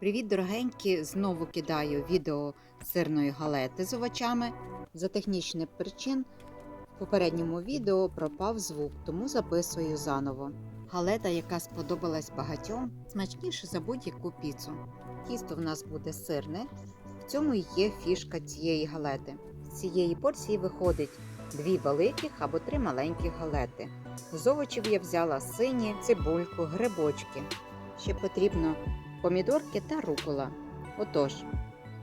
Привіт, дорогенькі! Знову кидаю відео сирної галети з овочами. За технічних причин в попередньому відео пропав звук, тому записую заново. Галета, яка сподобалась багатьом, смачніше за будь-яку піцу. Тісто в нас буде сирне. В цьому є фішка цієї галети. З цієї порції виходить дві великих або три маленьких галети. З овочів я взяла сині, цибульку, грибочки. Ще потрібно помідорки та рукола. Отож,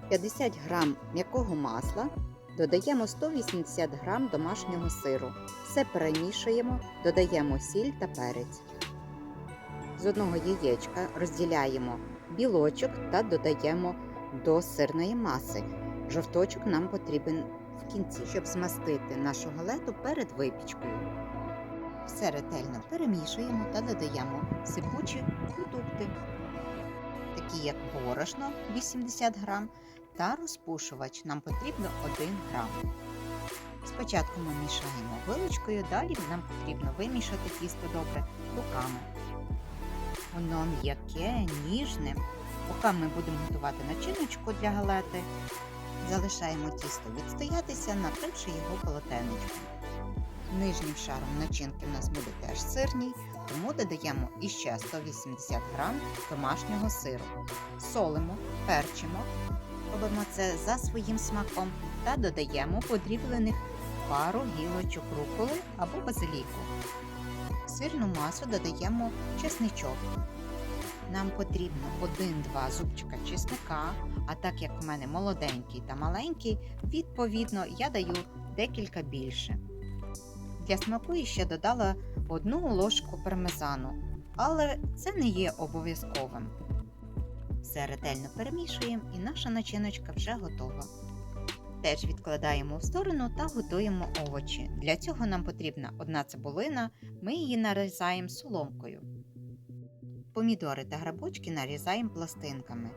50 г м'якого масла, додаємо 180 г домашнього сиру. Все перемішуємо, додаємо сіль та перець. З одного яєчка розділяємо білочок та додаємо до сирної маси. Жовточок нам потрібен в кінці, щоб змастити нашу галету перед випічкою. Все ретельно перемішуємо та додаємо сипучі продукти такі як борошно 80 грам та розпушувач нам потрібно 1 грам. Спочатку ми мішаємо вилочкою, далі нам потрібно вимішати тісто добре руками. Воно м'яке, ніжне. Поки ми будемо готувати начиночку для галети, залишаємо тісто відстоятися, накривши його полотенечком. Нижнім шаром начинки в нас буде теж сирній, тому додаємо іще 180 г домашнього сиру. Солимо, перчимо, робимо це за своїм смаком та додаємо подріблених пару гілочок руколи або базиліку. В сирну масу додаємо чесничок. Нам потрібно 1-2 зубчика чесника, а так як в мене молоденький та маленький, відповідно я даю декілька більше. Для смаку я ще додала одну ложку пармезану, але це не є обов'язковим. Все ретельно перемішуємо і наша начиночка вже готова. Теж відкладаємо в сторону та готуємо овочі. Для цього нам потрібна одна цибулина, ми її нарізаємо соломкою. Помідори та грибочки нарізаємо пластинками,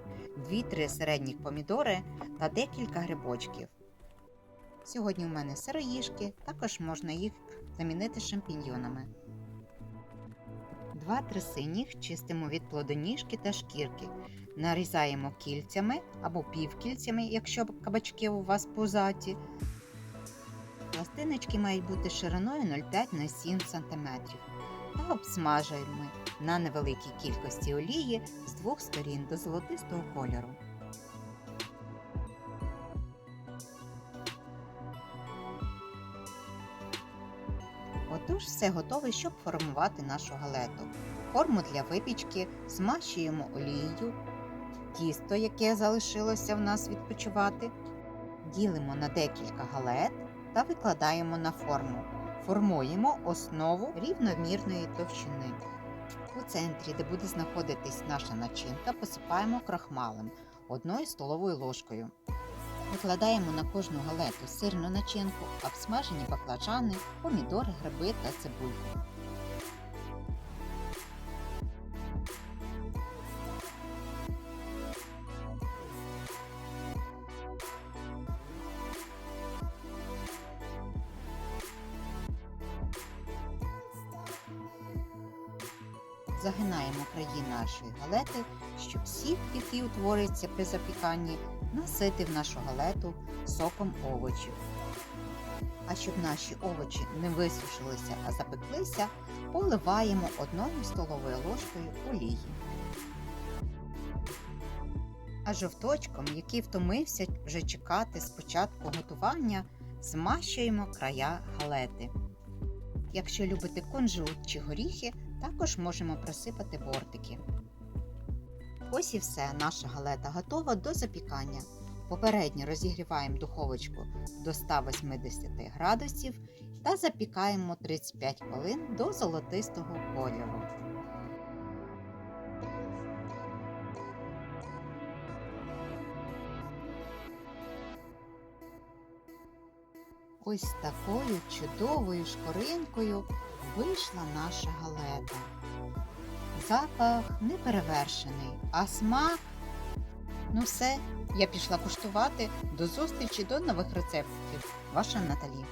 2-3 середніх помідори та декілька грибочків. Сьогодні у мене сироїжки, також можна їх замінити шампіньйонами. Два-три синіх чистимо від плодоніжки та шкірки. Нарізаємо кільцями або півкільцями, якщо кабачки у вас пузаті. Пластиночки мають бути шириною 0,5 на 7 см. Та обсмажуємо на невеликій кількості олії з двох сторін до золотистого кольору. Отож, все готове, щоб формувати нашу галету. Форму для випічки змащуємо олією, тісто, яке залишилося в нас відпочивати, ділимо на декілька галет та викладаємо на форму. Формуємо основу рівномірної товщини. У центрі, де буде знаходитись наша начинка, посипаємо крахмалем одною столовою ложкою. Викладаємо на кожну галету сирну начинку, обсмажені баклажани, помідори, гриби та цибульку. Загинаємо краї нашої галети, щоб сік, який утворюється при запіканні, наситив нашу галету соком овочів. А щоб наші овочі не висушилися, а запеклися, поливаємо одною столовою ложкою олії. А жовточком, який втомився вже чекати з початку готування, змащуємо края галети. Якщо любите кунжут чи горіхи, також можемо просипати бортики. Ось і все, наша галета готова до запікання. Попередньо розігріваємо духовочку до 180 градусів та запікаємо 35 хвилин до золотистого кольору. Ось такою чудовою шкоринкою вийшла наша галета. Запах неперевершений, а смак. Ну все, я пішла куштувати. До зустрічі до нових рецептів. Ваша Наталі.